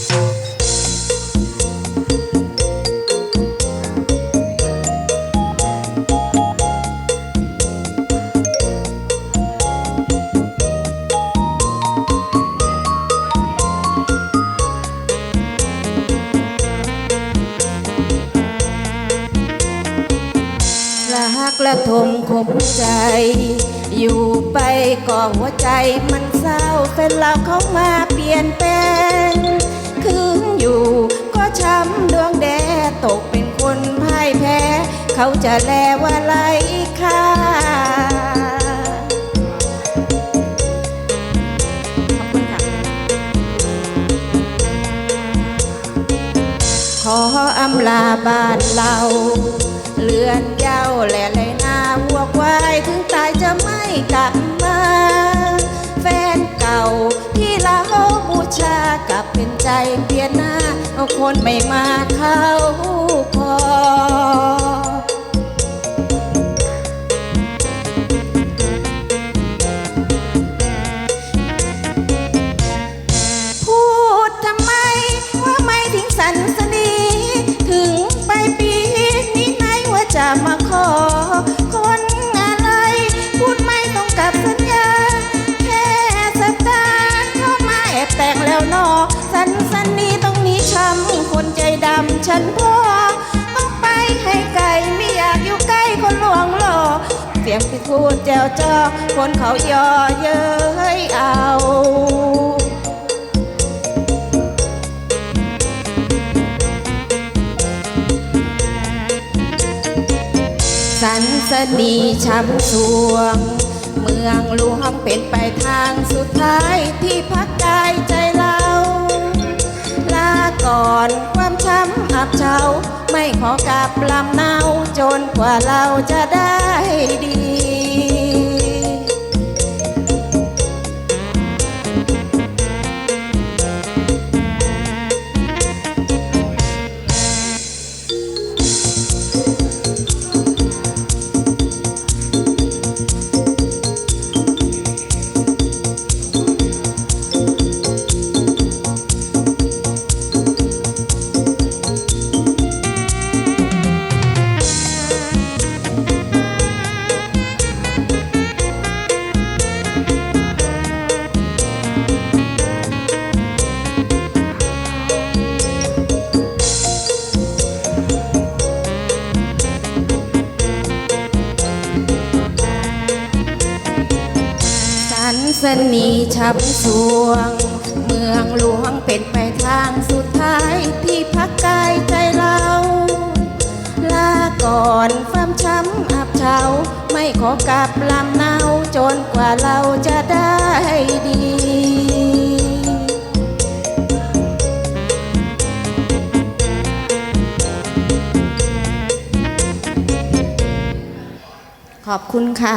รักและทมคมใจ อยู่ไปก็หัวใจมันเศร้าแฟนเราเขามาเปลี่ยนแปลง คืนอยู่ ก็ช้ำดวงแดตกเป็นคนพ่ายแพ้ เขาจะแลว่าไรค่าขอบคุณค่ะขออำลาบ้านเรา เลือนเย้าและ ใจเพียนหน้า เอาคนไม่มาเข้าพอ เสียงพี่พูดแจวจอคนเขาย่อเย้ยเอาสันสนีช้ำสวง เมืองหลวงเป็นไปทาง บเฉาไม่ขอกลับลำเนาจนกว่าเราจะได้ดี สนีช้ำสวง เมืองหลวงเป็นไปทางสุดท้ายที่พักกายใจเรา ลาก่อนความช้ำอับเฉาไม่ขอกลับลำเนาจนกว่าเราจะได้ดีขอบคุณค่ะ